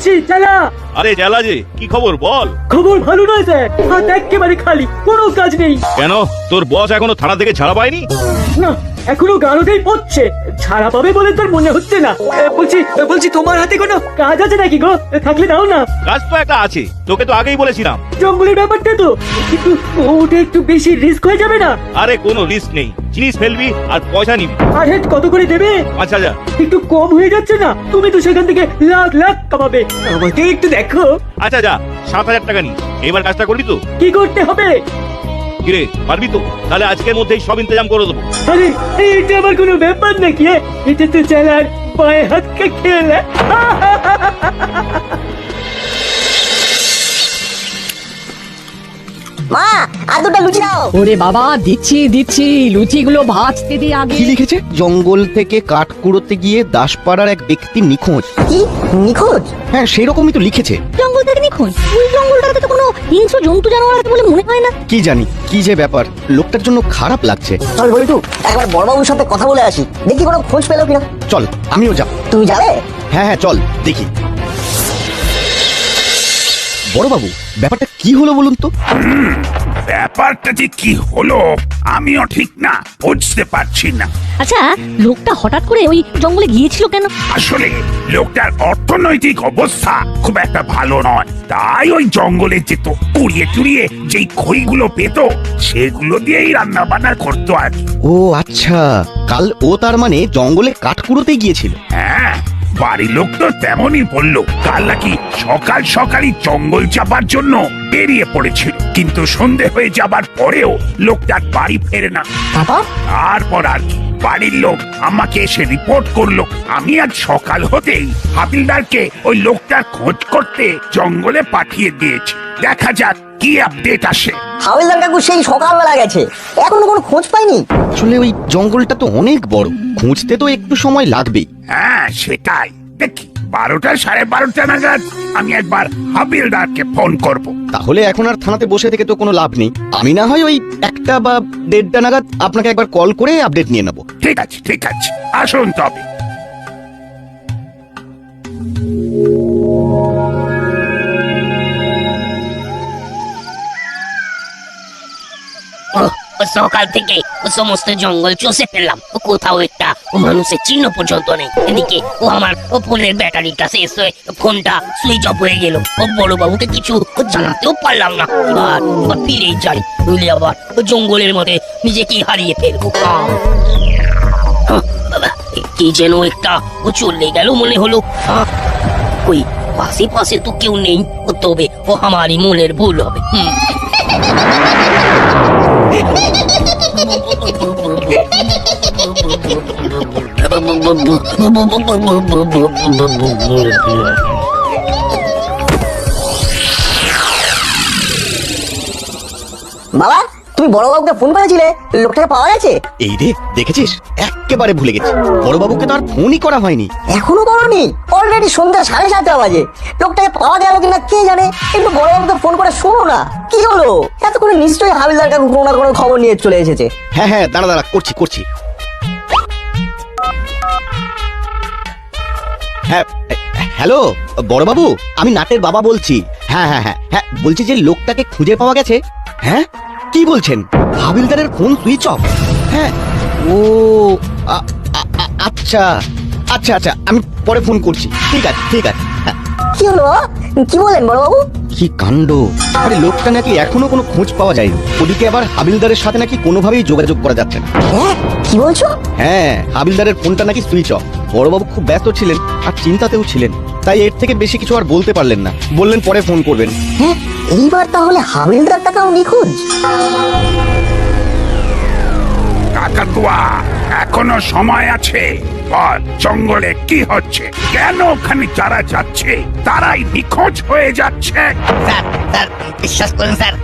বলছি চালা। আরে জেলা যে কি খবর বল? খবর ভালো নয় স্যার। হাত একেবারে খালি কোনো কাজ নেই। কেন? তোর বস এখনও থানা থেকে ছাড়া পায়নি? না এখনও গাড়োতেই পড়ছে। ছাড়া পাবে বলে তোর মনে হচ্ছে না। এ, বলছি এ, বলছি তোমার হাতে কোনো কাজ আছে নাকি গো? এ, থাকলে দাও না। কাজ তো একটা আছে তোকে তো আগেই বলেছিলাম। জঙ্গলের ব্যাপারটা তো কিন্তু ওটা একটু বেশি রিস্ক হয়ে যাবে না? আরে কোনো রিস্ক নেই। জিনিস ফেলবি আর পয়সা নিবি। আর হেড কত করে দেবে? পাঁচ হাজার। একটু কম হয়ে যাচ্ছে না? তুমি তো সেখান থেকে লাখ লাখ কামাবে। আমাকে একটু দেখো। আচ্ছা যা সাত হাজার টাকা নি এবার কাজটা করবি তো? কি করতে হবে? কিরে পারবি তো? তাহলে আজকের মধ্যেই সব ইন্তজাম করে দেবো। আরে এটা আবার কোনো ব্যাপার নাকি এ? এটা তো চালার পায়ে হাতকে খেলে। মা আর দুটো লুচি দাও। ওরে বাবা দিচ্ছি দিচ্ছি লুচিগুলো ভাজতে দি আগে। কি লিখেছে? জঙ্গল থেকে কাঠ কুড়োতে গিয়ে দাসপাড়ার এক ব্যক্তি নিখোঁজ। কি? নিখোঁজ? হ্যাঁ সেরকমই তো লিখেছে। জঙ্গল দেখেনি কই ওই জঙ্গলটাতে তো কোনো হিংস্র জন্তু জানোয়ার আছে বলে মনে হয় না। কি জানি কি যে ব্যাপার লোকটার জন্য খারাপ লাগছে। চল বলটু একবার বড়বাবুর সাথে কথা বলে আসি। দেখি কোনো খোঁজ পেল কিনা। চল আমিও যাব তুমি যাবে? হ্যাঁ হ্যাঁ চল দেখি। বড়বাবু ব্যাপারটা কি হলো বলুন তো? ব্যাপারটা যে কি হলো আমিও ঠিক না বুঝতে পারছি না। আচ্ছা লোকটা হঠাৎ করে ওই জঙ্গলে গিয়েছিল কেন? আসলে লোকটার অর্থনৈতিক অবস্থা খুব একটা ভালো নয়। তাই ওই জঙ্গলে যেত পুড়িয়ে টুড়িয়ে যেই খইগুলো পেত সেগুলো দিয়েই রান্না বান্না করতো আর কি। ও আচ্ছা কাল ও তার মানে জঙ্গলে কাঠ কুড়োতে গিয়েছিল। হ্যাঁ বাড়ির লোক তো তেমনই বলল কাল নাকি সকাল সকালই জঙ্গল চাপার জন্য বেরিয়ে পড়েছিল। কিন্তু সন্ধে হয়ে যাবার পরেও লোকটার বাড়ি ফেরে না। তারপর তারপর আর কি? বাড়ির লোক আমাকে এসে রিপোর্ট করল। আমি আজ সকাল হতেই হাবিলদারকে ওই লোকটার খোঁজ করতে জঙ্গলে পাঠিয়ে দিয়েছি। দেখা যাক কি আপডেট আসে। হাওলদার কাকু সেই সকালবেলা গেছে। এখনও কোনো খোঁজ পাইনি? আসলে ওই জঙ্গলটা তো অনেক বড়। খুঁজতে তো একটু সময় লাগবেই। হ্যাঁ সেটাই। দেখি বারোটা সাড়ে বারোটা নাগাদ আমি একবার হাবিলদারকে ফোন করব। তাহলে এখন আর থানাতে বসে থেকে তো কোনো লাভ নেই। আমি না হয় ওই একটা বা দেড়টা নাগাদ আপনাকে একবার কল করে আপডেট নিয়ে নেব। ঠিক আছে ঠিক আছে। আসুন তবে। ও সকাল থেকে সমস্ত জঙ্গল চষে ফেললাম। ও কোথাও একটা ও মানুষের চিহ্ন পর্যন্ত নেই। এদিকে ও আমার ও ফোনের ব্যাটারিটা শেষ হয়ে ফোনটা সুইচ অফ হয়ে গেল। ও বড় বাবুকে কিছু জানাতেও পারলাম না। আর ফিরেই যাই বুঝলি আবার জঙ্গলের মধ্যে নিজেকে হারিয়ে ফেলব। কি যেন একটা ও চলে গেল মনে হলো। ওই পাশে পাশে তো কেউ নেই। তবে ও আমারই মনের ভুল হবে। হুম। বাবা? তুমি বড়বাবুকে ফোন করেছিলে? লোকটাকে পাওয়া গেছে? এই রে দেখেছিস? একেবারে ভুলে গেছি। বড়বাবুকে তো আর ফোনই করা হয়নি। এখনও করনি? অলরেডি সন্ধ্যা সাড়ে সাতটা বাজে। লোকটাকে পাওয়া গেল কিনা কে জানে? একটু বড়বাবুকে ফোন করে শোনো না। কি হলো? এত করে নিশ্চয়ই হাবিলদার কাকু কোনো না কোনো খবর নিয়ে চলে এসেছে। হ্যাঁ হ্যাঁ দাঁড়া দাঁড়া করছি করছি। হ্যাঁ হ্যালো বড়বাবু আমি নাটের বাবা বলছি। হ্যাঁ হ্যাঁ হ্যাঁ হ্যাঁ বলছি যে লোকটাকে খুঁজে পাওয়া গেছে? হ্যাঁ? কি বলছেন? হাবিলদারের ফোন সুইচ অফ হ্যাঁ ও আচ্ছা আচ্ছা আচ্ছা আমি পরে ফোন করছি। ঠিক আছে ঠিক আছে হ্যাঁ। কি হলো? কি বলেন বড়বাবু? কি কাণ্ড? আরে লোকটা নাকি এখনও কোনো খোঁজ পাওয়া যায়নি। ওদিকে আবার হাবিলদারের সাথে নাকি কোনোভাবেই যোগাযোগ করা যাচ্ছে না। হ্যাঁ কি বলছো? হ্যাঁ হাবিলদারের ফোনটা নাকি সুইচ অফ বড়বাবু খুব ব্যস্ত ছিলেন আর চিন্তাতেও ছিলেন। তাই এর থেকে বেশি কিছু আর বলতে পারলেন না। বললেন পরে ফোন করবেন। হ্যাঁ এইবার তাহলে হাবিলদার টাকাও নিখোঁজ। কাকাতুয়া এখনও সময় আছে। বল জঙ্গলে কি হচ্ছে? কেন ওখানে যারা যাচ্ছে তারাই নিখোঁজ হয়ে যাচ্ছে? স্যার স্যার বিশ্বাস করুন স্যার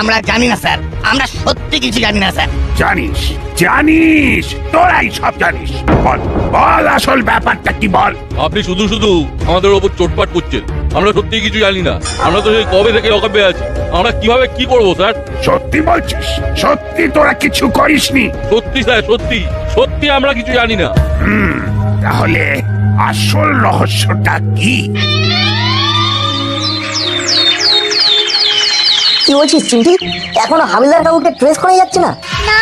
আমরা জানি না স্যার আমরা সত্যি কিছু জানি না স্যার। জানিস জানিস তোরাই সব জানিস। বল বল আসল ব্যাপারটা কি বল? আপনি শুধু শুধু আমাদের ওপর চোটপাট করছেন। আমরা সত্যি কিছু জানি না। আমরা তো সেই কবে থেকে অকাবে আছি। আমরা কীভাবে কি করব স্যার? সত্যি বলছিস? সত্যি তোরা কিছু করিসনি? সত্যি স্যার সত্যি। সত্যি আমরা কিছু জানি না। তাহলে আসল রহস্যটা কি? কি বলছিস চিন্টি? এখনও হাবিলদার কাকুকে ট্রেস করে যাচ্ছে না? না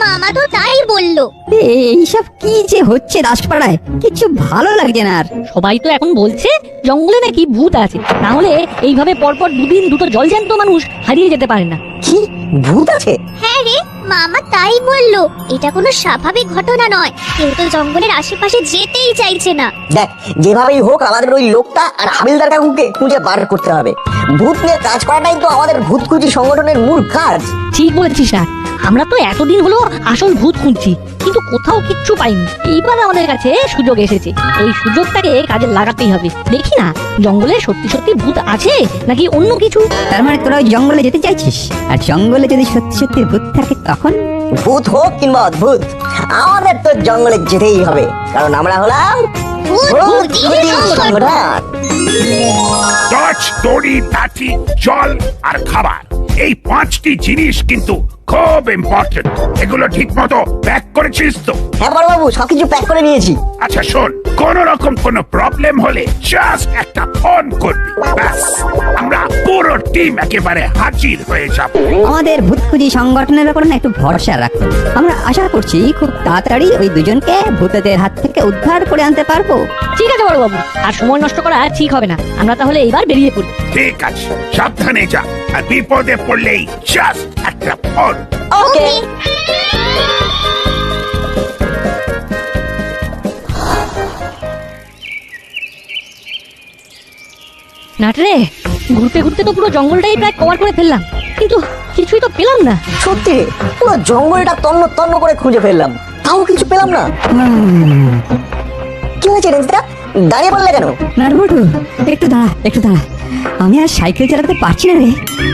মামা তো তাই বলল। এইসব কি যে হচ্ছে দাসপাড়ায়? কিছু ভালো লাগছে না আর। সবাই তো এখন বলছে জঙ্গলে নাকি ভূত আছে। না হলে এইভাবে পরপর দুদিন দুটো জলজ্যান্ত মানুষ হারিয়ে যেতে পারে না। কি? ভূত আছে? হ্যাঁ রে মামা তাই বলল। এটা কোনো স্বাভাবিক ঘটনা নয়। কেউ তো জঙ্গলের আশেপাশে যেতেই চাইছে না। দেখ যেভাবেই হোক আমাদের ওই লোকটা আর হাবিলদার কাকুকে খুঁজে বার করতে হবে। ভূত নিয়ে কাজ করাটাই তো আমাদের ভূত সংগঠনের মূল কাজ। ঠিক বলেছিস না। আমরা তো এতদিন হলো আসল ভূত খুঁজছি কিন্তু কোথাও কিচ্ছু পাইনি। এইবার আমাদের কাছে সুযোগ এসেছে। এই সুযোগটাকে কাজে লাগাতেই হবে। দেখি না জঙ্গলে সত্যি সত্যি ভূত আছে নাকি অন্য কিছু? তার মানে তোরা ওই জঙ্গলে যেতে চাইছিস? আর জঙ্গলে যদি সত্যি সত্যি ভূত থাকে তখন? ভূত হোক কিংবা অদ্ভুত আমাদের তো জঙ্গলে যেতেই হবে। কারণ আমরা হলাম টর্চ দড়ি লাঠি জল আর খাবার। এই পাঁচটি জিনিস কিন্তু খুব ইম্পর্টেন্ট এগুলো ঠিক মতো প্যাক করেছিস তো? হ্যাঁ বড়বাবু সবকিছু প্যাক করে নিয়েছি। আচ্ছা শোন কোন রকম কোন প্রবলেম হলে জাস্ট একটা ফোন করবি। ব্যাস আমরা পুরো টিম একেবারে হাজির হয়ে যাব। আমাদের ভূত খুঁজি সংগঠনের উপর না একটু ভরসা রাখুন আমরা আশা করছি খুব তাড়াতাড়ি ওই দুজনকে ভূতেদের হাত থেকে উদ্ধার করে আনতে পারব। ঠিক আছে বড় বাবু আর সময় নষ্ট করা ঠিক হবে না। আমরা তাহলে এবার বেরিয়ে পড়ি। ঠিক আছে সাবধানে যা আর বিপদে পড়লেই জাস্ট একটা ফোন ওকে নাটরে ঘুরতে ঘুরতে তো পুরো জঙ্গলটাই প্রায় কভার করে ফেললাম কিন্তু কিছুই তো পেলাম না। সত্যি? পুরো জঙ্গলটা তন্ন তন্ন করে খুঁজে ফেললাম। তাও কিছু পেলাম না? কি হয়েছে রেঞ্জটা দাঁড়িয়ে পড়লে কেন? নাটবটু একটু দাঁড়া একটু দাঁড়া। আমি আর সাইকেল চালাতে পারছি না রে।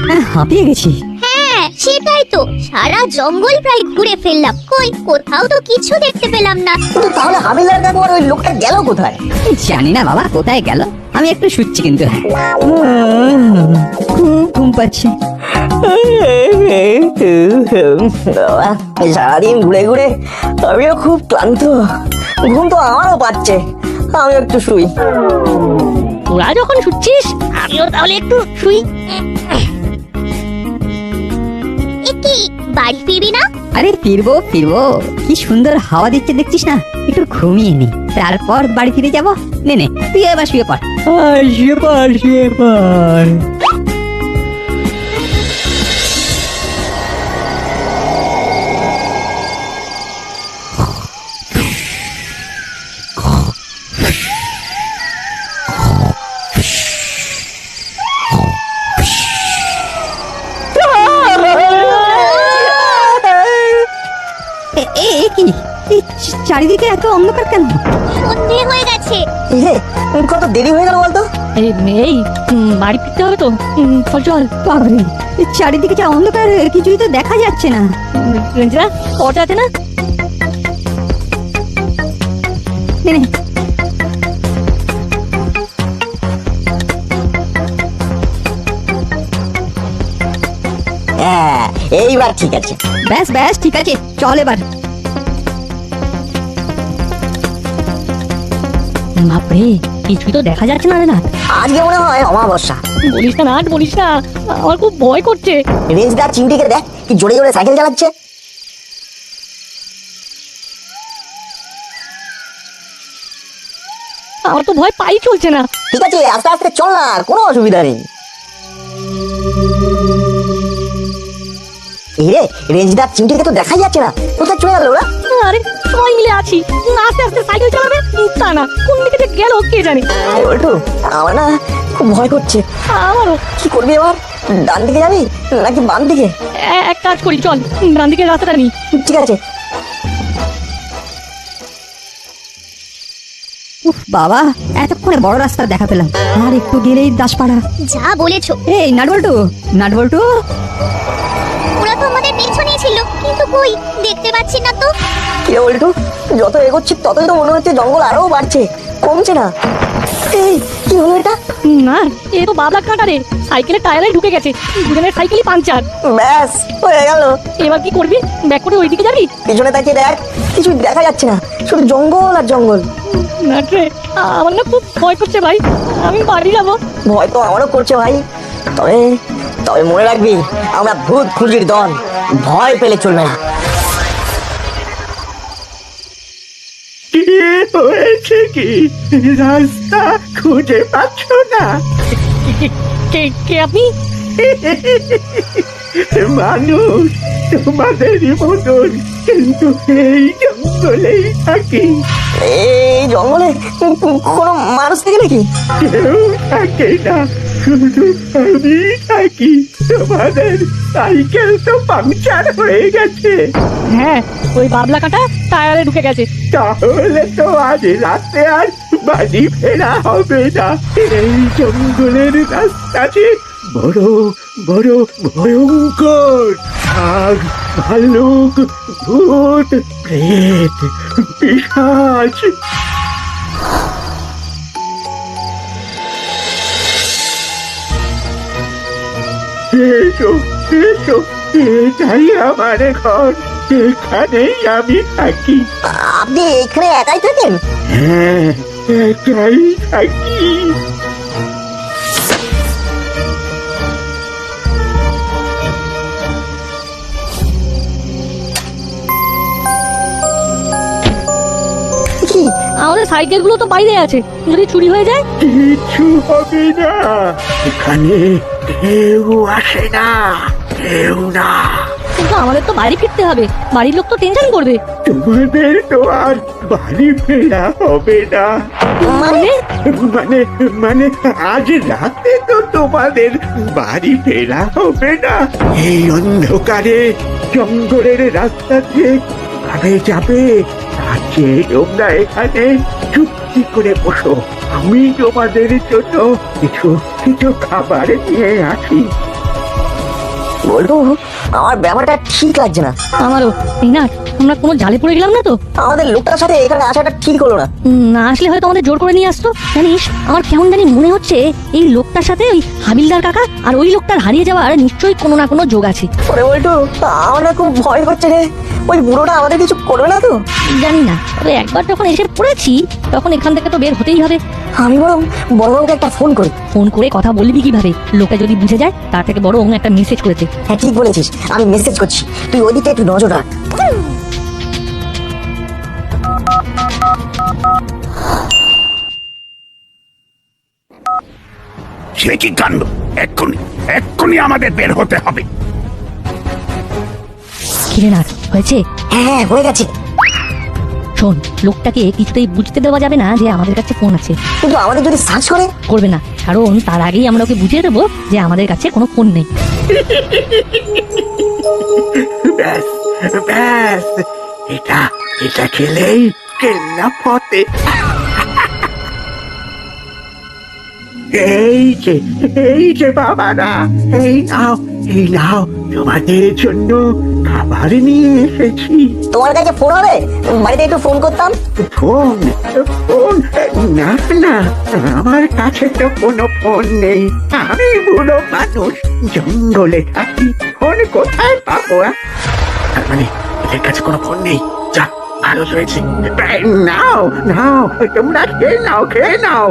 হ্যাঁ, হাঁপিয়ে গেছি। হ্যাঁ সেটাই তো সারা জঙ্গল প্রায় ঘুরে ফেললাম। কই কোথাও তো কিছু দেখতে পেলাম না। কিন্তু তাহলে হাবিলদার কাকু আর ওই লোকটা গেল কোথায়? জানি না বাবা কোথায় গেল? আমি একটু শুচ্ছি কিন্তু খুব ঘুম পাচ্ছি। সারাদিন ঘুরে ঘুরে আমিও খুব ক্লান্ত। ঘুম তো আমারও পাচ্ছে। আমি একটু শুই। তোরা যখন শুচ্ছিস আমিও তাহলে একটু শুই। বাড়ি ফিরবি না? আরে ফিরবো ফিরবো। কি সুন্দর হাওয়া দিচ্ছে দেখছিস না? একটু ঘুমিয়ে নি। তারপর বাড়ি ফিরে যাব। নে নে তুই এবার শুয়ে পড়। শুয়ে পড় শুয়ে পড়। কি? এই চারিদিকে এত অন্ধকার কেন? সন্ধে হয়ে গেছে। এই রে কত দেরি হয়ে গেল বলতো? এই এই উম, বাড়ি ফিরতে হবে তো? উম, চল চল। বাবারে এই চারিদিকে যা অন্ধকার কিছুই তো দেখা যাচ্ছে না। রঞ্জিতা অটো আছে না? নে নে। হ্যাঁ এইবার ঠিক আছে। ব্যাস ব্যাস ঠিক আছে। চল এবার। বাপরে কিছুই তো দেখা যাচ্ছে না রে না আজকে মনে হয় অমাবস্যা। বলিস না নাট বলিস না। আমার খুব ভয় করছে। রেঞ্জদার চিমটিকে দেখ কি জোরে জোরে সাইকেল চালাচ্ছে। আমার তো ভয় পাই চলছে না। ঠিক আছে আস্তে আস্তে চল না কোনো অসুবিধা নেই। এই রে রেঞ্জদার চিমটিকে তো দেখাই যাচ্ছে না। কোথায় চলে গেল ওরা? আরে সবাই মিলে আছি। আস্তে আস্তে সাইকেল চালাবে। তা না কোন দিকে যে গেল কে জানে? আমার না খুব ভয় করছে। আমারও কি করবি এবার? ডান দিকে যাবি নাকি বাম দিকে? এক কাজ করি চল ডান দিকের রাস্তাটা নি ঠিক আছে। উফ বাবা এতক্ষণে বড় রাস্তা দেখা পেলাম। আর একটু গেলেই দাসপাড়া। যা বলেছ। এই নাটবল্টু নাটবল্টু ওরা তো আমাদের পেছনেই ছিল কিন্তু কই? দেখতে পাচ্ছি না তো। কি রে বল্টু যত এগোচ্ছি ততই তো মনে হচ্ছে জঙ্গল আরও বাড়ছে। কমছে না। এই কি হলো এটা? না এ তো বাবলা কাঁটা রে। সাইকেলের টায়ারে ঢুকে গেছে। দুজনের সাইকেলই পাঞ্চার ব্যাস হয়ে গেল। এবার কি করবি? ব্যাক করে ওইদিকে যাবি? পিছনে তাকিয়ে দেখ কিছু দেখা যাচ্ছে না। শুধু জঙ্গল আর জঙ্গল। না রে আমার না খুব ভয় করছে ভাই। আমি বাড়ি যাব। ভয় তো আমারও করছে ভাই। তবে তবে মনে রাখবি আমরা ভূত খুঁজির দল। ভয় পেলে চলবে না। কি হয়েছে কি? রাস্তা খুঁজে পাচ্ছ না? কে কে আপনি? মানুষ তোমাদেরই মতন কিন্তু এই জঙ্গলেই থাকি। এই জঙ্গলে কোনো মানুষ থাকে নাকি? কেউ থাকে না শুধু আমি থাকি। তোমাদের সাইকেল তো পাংচার হয়ে গেছে। হ্যাঁ ওই বাবলা কাটা টায়ারে ঢুকে গেছে। তাহলে তো আজ রাতে আর বাড়ি ফেরা হবে না। এই জঙ্গলের রাস্তা যে বড় বড় ভয়ঙ্কর। বাঘ ভাল্লুক ভূত প্রেত পিশাচ এসো এসো এটাই আমার ঘর এখানেই আমি থাকি। আপনি এখানে একাই থাকেন? হ্যাঁ একাই থাকি। সাইকেলগুলো তো বাইরে আছে। যদি চুরি হয়ে যায়? কিছু হবে না। এখানে কেউ আসে না। কেউ না। কিন্তু আমাদের তো বাড়ি ফিরতে হবে। বাড়ির লোক তো টেনশন করবে। তোমাদের তো আর বাড়ি ফেরা হবে না। মানে? মানে মানে আজ রাতে তো তোমাদের বাড়ি ফেরা হবে না। এই অন্ধকারে জঙ্গলের রাস্তা দিয়ে যাবে। চেয়ে তোমরা এখানে চুক্তি করে বসো। আমি তোমাদের জন্য কিছু কিছু খাবার নিয়ে আসি। বলব? আমার ব্যাপারটা ঠিক লাগছে না। আমারও না আমরা কোনো জালে পড়ে গেলাম না তো? আমাদের লোকটার সাথে এখানে আসাটা ঠিক হলো না। না আসলে হয়তো আমাদের জোর করে নিয়ে আসতো। জানিস আমার কেমন জানি মনে হচ্ছে এই লোকটার সাথে ওই হাবিলদার কাকা আর ওই লোকটার হারিয়ে যাওয়ার নিশ্চয়ই কোনো না কোনো যোগ আছে। ওরে বলটু আমার খুব ভয় করছে রে। ওই বুড়োটা আমাদের কিছু করবে না তো? জানি না তবে একবার যখন এসে পড়েছি তখন এখান থেকে তো বের হতেই হবে। আমি বরং বড়বাবুকে একটা ফোন করি। ফোন করে কথা বলবি কীভাবে? লোকে যদি বুঝে যায় তার থেকে বড় একটা মেসেজ করেছে। হ্যাঁ ঠিক বলেছিস। আমি মেসেজ করছি। তুই ওদিকে একটু নজর রাখ। সে কি কাণ্ড? এক্ষুনি এক্ষুনি আমাদের বের হতে হবে। কিরে না হয়েছে হ্যাঁ হয়ে গেছে। শোন লোকটাকে কিছুতেই বুঝতে দেওয়া যাবে না যে আমাদের কাছে ফোন আছে। কিন্তু আমাদের যদি সার্চ করে? করবে না। কারণ তার আগেই আমরা ওকে বুঝিয়ে দেবো যে আমাদের কাছে কোনো ফোন নেই। ব্যাস ব্যাস। এটা এটা খেলেই কেল্লা ফতে এই যে এই যে বাবা বাবারা এই নাও এই নাও। তোমাদের জন্য খাবার নিয়ে এসেছি। তোমার কাছে ফোন হবে? বাড়িতে একটু ফোন করতাম। ফোন? ফোন? না না আমার কাছে তো কোনো ফোন নেই। আমি বুড়ো মানুষ জঙ্গলে থাকি। ফোন কোথায় পাবো তার মানে এদের কাছে কোনো ফোন নেই। যা ভালো হয়েছে নাও নাও তোমরা খেয়ে নাও খেয়ে নাও।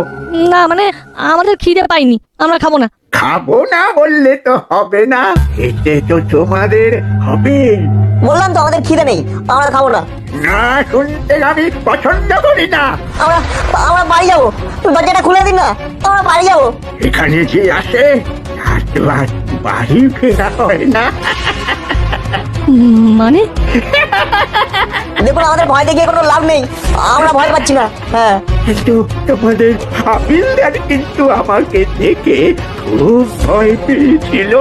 না মানে আমাদের খিদে পাইনি আমরা খাব না। খাব না বললে তো হবে না। খেতে তো তোমাদের হবে। বললাম তো আমাদের খিদে নেই আমরা খাব না। না শুনতে আমি পছন্দ করি না। আমরা আমরা বাড়ি যাব। দরজাটা খুলে দিন না আমরা বাড়ি যাব। এখানে যে আসে তার তো আর বাড়ি ফেরা হয় না। মানে? দেখুন আমাদের ভয় দেখিয়ে কোনো লাভ নেই আমরা ভয় পাচ্ছি না হ্যাঁ। কিন্তু তোমাদের হাবিলদার কিন্তু আমাকে দেখে খুব ভয় পেয়েছিল।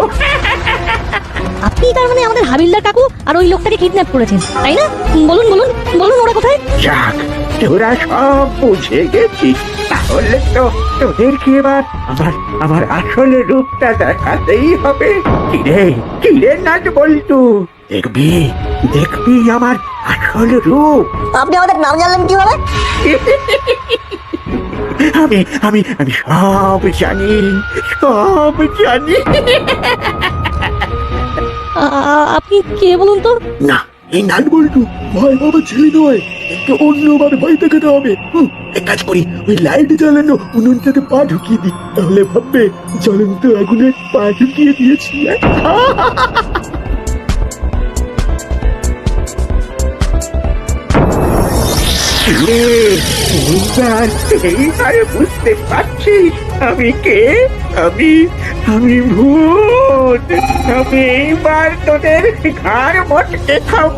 আপনি তার মানে আমাদের হাবিলদার কাকু আর ওই লোকটাকে কিডন্যাপ করেছেন তাই না? বলুন বলুন বলুন ওরা কোথায়? যাক তোরা সব বুঝে গেছিস। তাহলে তো তোদেরকে এবার আমার আমার আসল রূপটা দেখাতেই হবে। কিরে কিরে নাচ বলতু দেখবি দেখবি আমার আসল রূপ আপনি আমাদের নাম জানলেন কীভাবে? আমি আমি আমি সব জানি সব জানি। আপনি কে বলুন তো? না এই নাট বল্টু ভয় বাবা ছেলে নয়। একে অন্যভাবে ভয় দেখাতে হবে। হুম, এক কাজ করি ওই লাইট জ্বালানো উনুনটাতে পা ঢুকিয়ে দিই। তাহলে ভাববে জ্বলন্ত আগুনে পা ঢুকিয়ে দিয়েছি। এইবার বুঝতে পারছি আমি কে? আমি আমি ভূত। আমি এইবার তোদের ঘাড় মটকে খাব।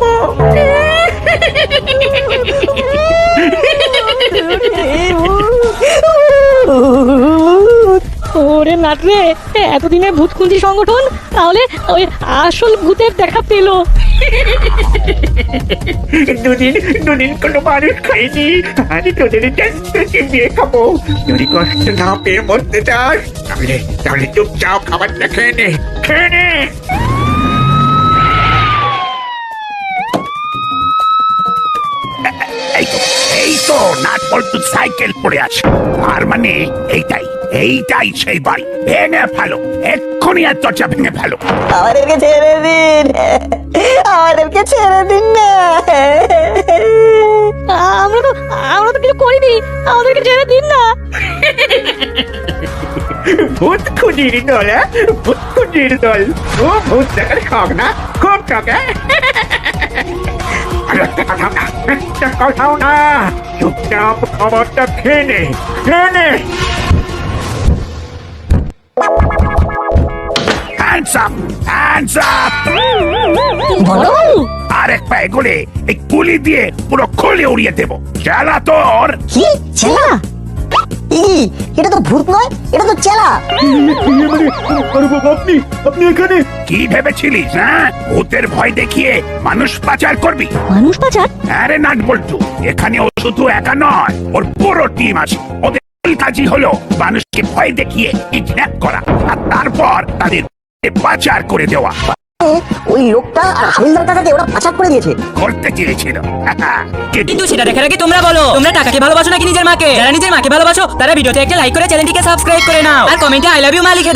ওরে নাটরে এতদিনে ভূত সংগঠন, তাহলে ওই আসল ভূতের দেখা পেল। দুদিন দুদিন কোনো মানুষ খাইনি। তোদের চিবিয়ে খাব। যদি কষ্ট না পেয়ে মরতে চাস, তাহলে তাহলে চুপচাপ খাবারটা খেয়ে নে খেয়ে নে। এই তো নাট বল্টু সাইকেল পড়ে আছে। আর মানে এইটাই। এইটাই সেই বাড়ি। ভেঙে ফেলো। এক্ষুনি আর দরজা ভেঙে ফেলো। আমাদেরকে ছেড়ে দিন। আমাদেরকে ছেড়ে দিন না। আমরা তো আমরা তো কিছু করিনি। আমাদেরকে ছেড়ে দিন না। ভূত খুঁজির দল হ্যাঁ? ভূত খুঁজির দল। ও ভূত দেখার শখ না? খুব শখ হ্যাঁ? আর একটা কথাও না। একটা কথাও না। চুপচাপ খাবারটা খেয়ে নে। খেয়ে নে। হ্যান্ডস আপ হ্যান্ডস আপ আর এক পা এগোলে এই গুলি দিয়ে পুরো খুলে উড়িয়ে দেবো। জ্বালা তোর! কি? চেলা? এটা তো ভূত নয় এটা তো চেলা। আপনি আপনি এখানে কি ভেবেছিলিস হ্যাঁ? ভূতের ভয় দেখিয়ে মানুষ পাচার করবি? মানুষ পাচার? আরে নাট বল্টু এখানে ও শুধু একা নয় ওর পুরো টিম আছে। ওদের কাজই হলো মানুষকে ভয় দেখিয়ে কিডন্যাপ করা। আর তারপর তাদের পাচার করে দেওয়া। ওই লোকটা আর হাবিলদার ওরা পাচার করে দিয়েছে। করতে চেয়েছিল। কিন্তু সেটা দেখার আগে তোমরা বলো। তোমরা টাকাকে ভালোবাসো নাকি নিজের মাকে? যারা নিজের মাকে ভালোবাসো তারা ভিডিওতে একটা লাইক করে চ্যানেলটিকে সাবস্ক্রাইব করে নাও। আর কমেন্টে আই লাভ ইউ মা লিখে দাও।